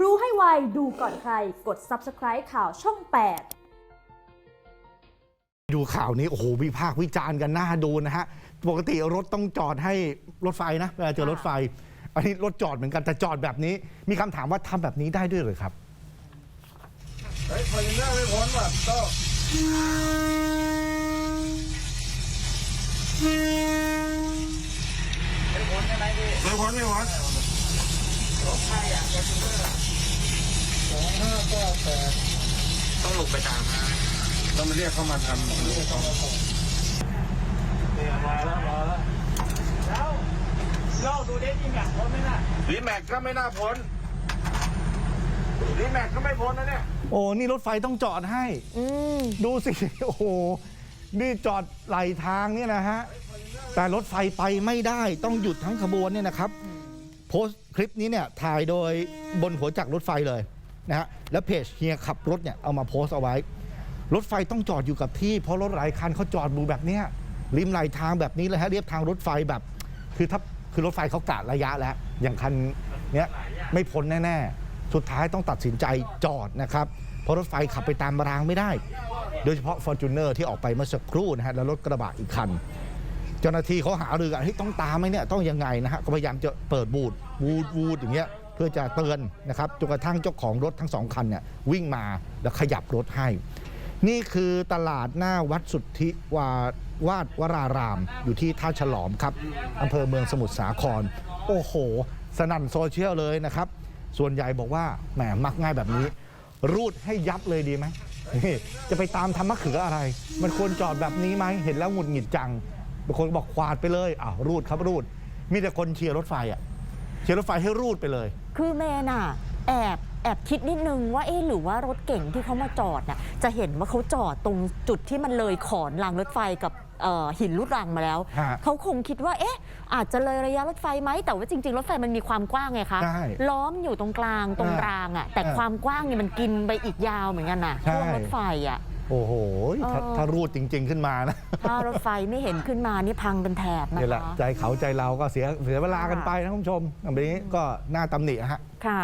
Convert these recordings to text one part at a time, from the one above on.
รู้ให้ไว ดูก่อนใคร กด subscribe ข่าวช่อง 8ดูข่าวนี้โอ้โหวิพากษ์วิจารณ์กันน่าดูนะฮะ ปกติรถต้องจอดให้รถไฟนะเวลาเจอรถไฟ อันนี้รถจอดเหมือนกันแต่จอดแบบนี้ มีคำถามว่าทำแบบนี้ได้ด้วยเหรือครับเฮ้ยคอนเทนเนอร์ไม่พ้นว่ะโต้ไม่พ้นไม่พ้นสองห้าเก้าแปดต้องลุกไปตามนะต้องมาเรียกเข้ามาทำเนี่ยมาแล้วมาแล้วเราดูได้จริงอะพ้นไหมล่ะรีแม็กก็ไม่น่าพ้นรีแม็กก็ไม่พ้นนะเนี่ยโอ้นี่รถไฟต้องจอดให้ดูสิโอ้โหนี่จอดไหลทางเนี่ยนะฮะแต่รถไฟไปไม่ได้ต้องหยุดทั้งขบวนเนี่ยนะครับ โพสต์คลิปนี้เนี่ยถ่ายโดยบนหัวจักรรถไฟเลย นะฮะแล้วเพจเฮียขับรถเนี่ยเอามาโพสต์เอาไว้ รถไฟต้องจอดอยู่กับที่เพราะรถหลายคันเขาจอดบูแบบเนี้ยริมไหลทางแบบนี้เลยฮะเรียบทางรถไฟแบบ คือถ้าคือรถไฟเขากะระยะแล้ว อย่างคันเนี้ยไม่พ้นแน่ๆ สุดท้ายต้องตัดสินใจจอดนะครับ เพราะรถไฟขับไปตามรางไม่ได้ โดยเฉพาะ f o r t u n e r ที่ออกไปเมื่อสักครู่นะฮะแล้วรถกระบะอีกคัน เจ้าหน้าที่เขาหารือกันเฮ้ยต้องตามไหมเนี่ยต้องยังไงนะฮะก็พยายามจะเปิดบูดวูดวูดอย่างเงี้ย เพื่อจะเตือนนะครับจนกระทั่งเจ้าของรถทั้งสองคันเนี่ยวิ่งมาแล้วขยับรถให้ นี่คือตลาดหน้าวัดสุทธิวาวาดวราราม อยู่ที่ท่าฉลอมครับอำเภอเมืองสมุทรสาคร โอ้โห สนั่นโซเชียลเลยนะครับ ส่วนใหญ่บอกว่าแหมมักง่ายแบบนี้ รูดให้ยับเลยดีไหมจะไปตามทำมะเขืออะไร มันควรจอดแบบนี้ไหมเห็นแล้วหงุดหงิดจังบางคนบอกควาดไปเลยอ้าวรูดครับรูด มีแต่คนเชียร์รถไฟอะ เชียร์รถไฟให้รูดไปเลย คือเมนอะแอบแอบคิดนิดนึงว่าเอ๊ะหรือว่ารถเก่งที่เขามาจอดน่ะจะเห็นว่าเขาจอดตรงจุดที่มันเลยขอนรางรถไฟกับเอ่อหินลูดรังมาแล้ว ฮะเขาคงคิดว่าเอ๊ะ อาจจะเลยระยะรถไฟไหมแต่ว่าจริง ๆ รถไฟมันมีความกว้างไงคะ ใช่ล้อมอยู่ตรงกลางตรงฮะรางอะแต่ฮะความกว้างเนี่ยมันกินไปอีกยาวเหมือนกันน่ะใช่ ช่วงรถไฟอะ โอ้โหถ้าเออถ้ารูดจริง ๆ ขึ้นมานะ ถ้ารถไฟไม่เห็นขึ้นมานี่พังเป็นแถบนะนี่แหละคะใจเขาใจเราก็เสียเสียเวลากันไปนะคุณผู้ชมแบบนี้ก็น่าตำหนิฮะ ค่ะ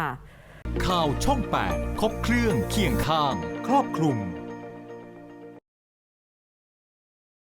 ข่าวช่อง 8 ครบเครื่องเคียงข้าง ครอบคลุม